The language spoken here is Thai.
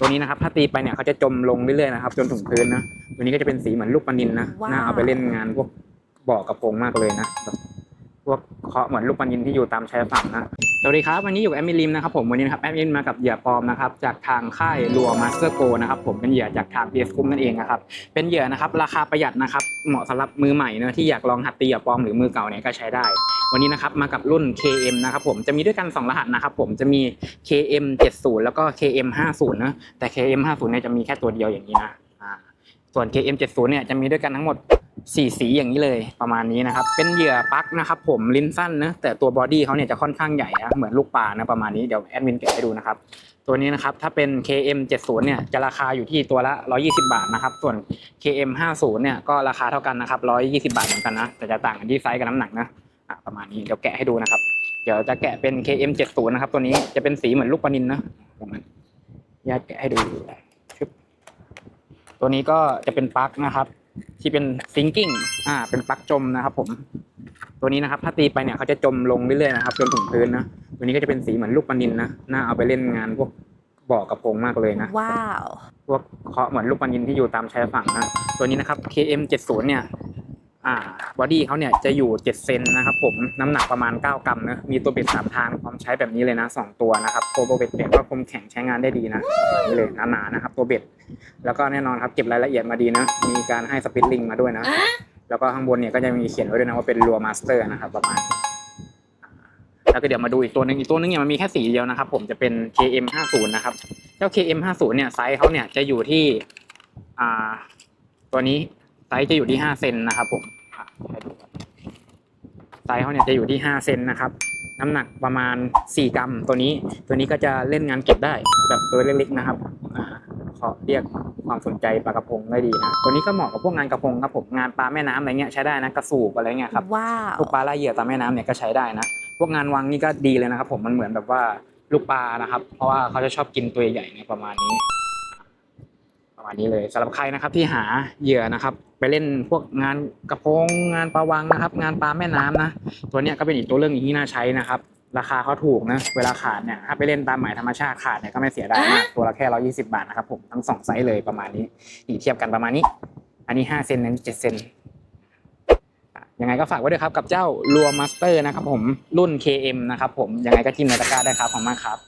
ตัวนี้นะครับถ้าตีไปเนี่ยเขาจะจมลงเรื่อยๆนะครับจนถึงพื้นนะตัวนี้ก็จะเป็นสีเหมือนลูกปลานินนะว้าว น่าเอาไปเล่นงานพวกบ่อกระพงมากเลยนะแบบพวกเคาะเหมือนลูกปลานินที่อยู่ตามชายฝั่งนะสวัสดีครับวันนี้อยู่กับแอดมินลิมนะครับผมวันนี้นะครับแอดมินมากับเหยื่อปลอมนะครับจากทางค่ายรัวมาสเตอร์โกนะครับผมเป็นเหยื่อจากทางเบียสคุ้มนั่นเองนะครับเป็นเหยื่อนะครับราคาประหยัดนะครับเหมาะสำหรับมือใหม่เนอะที่อยากลองหัดตีเหยื่อปลอมหรือมือเก่าเนี่ยก็ใช้ได้วันนี้นะครับมากับรุ่น KM นะครับผมจะมีด้วยกันสองรหัสนะครับผมจะมี KM 70แล้วก็ KM 50นะแต่ KM 50เนี่ยจะมีแค่ตัวเดียวอย่างนี้นะส่วน KM 70เนี่ยจะมีด้วยกันทั้งหมด4สีอย่างนี้เลยประมาณนี้นะครับ เป็นเหยื่อปลั๊กนะครับผมลิ้นสั้นนะแต่ตัวบอดี้เขาเนี่ยจะค่อนข้างใหญ่นะเหมือนลูกปลานะประมาณนี้เดี๋ยวแอดมินแกะให้ดูนะครับ ตัวนี้นะครับถ้าเป็น KM 70เนี่ยจะราคาอยู่ที่ตัวละ 120 บาทนะครับ ส่วน KM 50เนี่ยก็ราคาเท่ากันนะครับ120 บาทเหมือนกันนะแต่จะต่างกันที่ไซส์กับน้ำหนักนะ ประมาณนี้เดี๋ยวแกะให้ดูนะครับ เดี๋ยวจะแกะเป็น KM 70นะครับ ตัวนี้จะเป็นสีเหมือนลูกปลานินนะประมาณญาติแกะให้ดูชึบตัวนี้ก็จะเป็นปลั๊กนะครับ ที่เป็นซิงกิ้งอ่า เป็นปลั๊กจมนะครับ ผม ตัวนี้นะครับ ถ้าตีไปเนี่ยเขาจะจมลงเรื่อยๆนะครับจนถึงพื้นนะตัวนี้ก็จะเป็นสีเหมือนลูกปลานินนะน่าเอาไปเล่นงานพวกบ่อกระพงมากเลยนะว้าวพวกเคาะเหมือนลูกปลานินที่อยู่ตามชายฝั่งนะตัวนี้นะครับ KM 70เนี่ย อ่าบอดี้เขาเนี่ยจะอยู่ 7 เซนนะครับผมน้ำหนักประมาณ 9 กรัมนะมีตัวเบ็ดสามทางพร้อมใช้แบบนี้เลยนะ 2 ตัวนะครับตัวเบ็ดเนี่ยก็คมแข็งใช้งานได้ดีนะแบบนี้เลยหนาๆนะครับตัวเบ็ดแล้วก็แน่นอนครับเก็บรายละเอียดมาดีนะมีการให้สปิตลิงมาด้วยนะ แล้วก็ข้างบนเนี่ยก็จะมีเขียนไว้ด้วยนะว่าเป็นรัวมาสเตอร์นะครับประมาณนี้แล้วก็เดี๋ยวมาดูอีกตัวหนึ่งอีกตัวหนึงเนี่ยมันมีแค่สีเดียวนะครับผมจะเป็น KM 50นะครับเจ้า KM 50เนี่ยไซส์เขาเนี่ยจะอยู่ที่อ่าตัวนี้ ไซส์จะอยู่ที่5เซนนะครับผมอะให้ดูก่อนไซส์เขาเนี่ยจะอยู่ที่5เซนนะครับ น้ำหนักประมาณ4กรัมตัวนี้ ตัวนี้ก็จะเล่นงานเก็บได้แบบตัวเล็กๆนะครับอ่าขอเรียกความสนใจปลากระพงได้ดีนะ ตัวนี้ก็เหมาะกับพวกงานกระพงครับผมงานปลาแม่น้ำอะไรเงี้ยใช้ได้นะกระสูบอะไรเงี้ยครับว้าวพวกปลาล่าเหยื่อตามแม่น้ำเนี่ยก็ใช้ได้นะพวกงานวังนี่ก็ดีเลยนะครับ ผมมันเหมือนแบบว่าลูกปลานะครับ เพราะว่าเขาจะชอบกินตัวใหญ่ๆเนี่ยประมาณนี้ ประมาณนี้เลยสำหรับใครนะครับที่หาเหยื่อนะครับ ไปเล่นพวกงานกระพงงานปลาวังนะครับ งานปลาแม่น้ำนะ ตัวเนี้ยก็เป็นอีกตัวเรื่องหนึงที่น่าใช้นะครับ ราคาเขาถูกนะเวลาขาดเนี่ยถ้าไปเล่นตามหมายธรรมชาติขาดเนี่ยก็ไม่เสียดายมากตัวละแค่ร้อยี่สิบาทนะครับผมทั้งสองไซส์เลยประมาณนี้อีเทียบกันประมาณนี้ อันนี้ห้าเซนอันนี้เจ็ดเซนยังไงก็ฝากไว้ด้วยครับกับเจ้ารัวมาสเตอร์นะครับผมรุ่น KM นะครับผมยังไงก็จิ้มในตะกร้าได้ครับขอบคุณมากครับ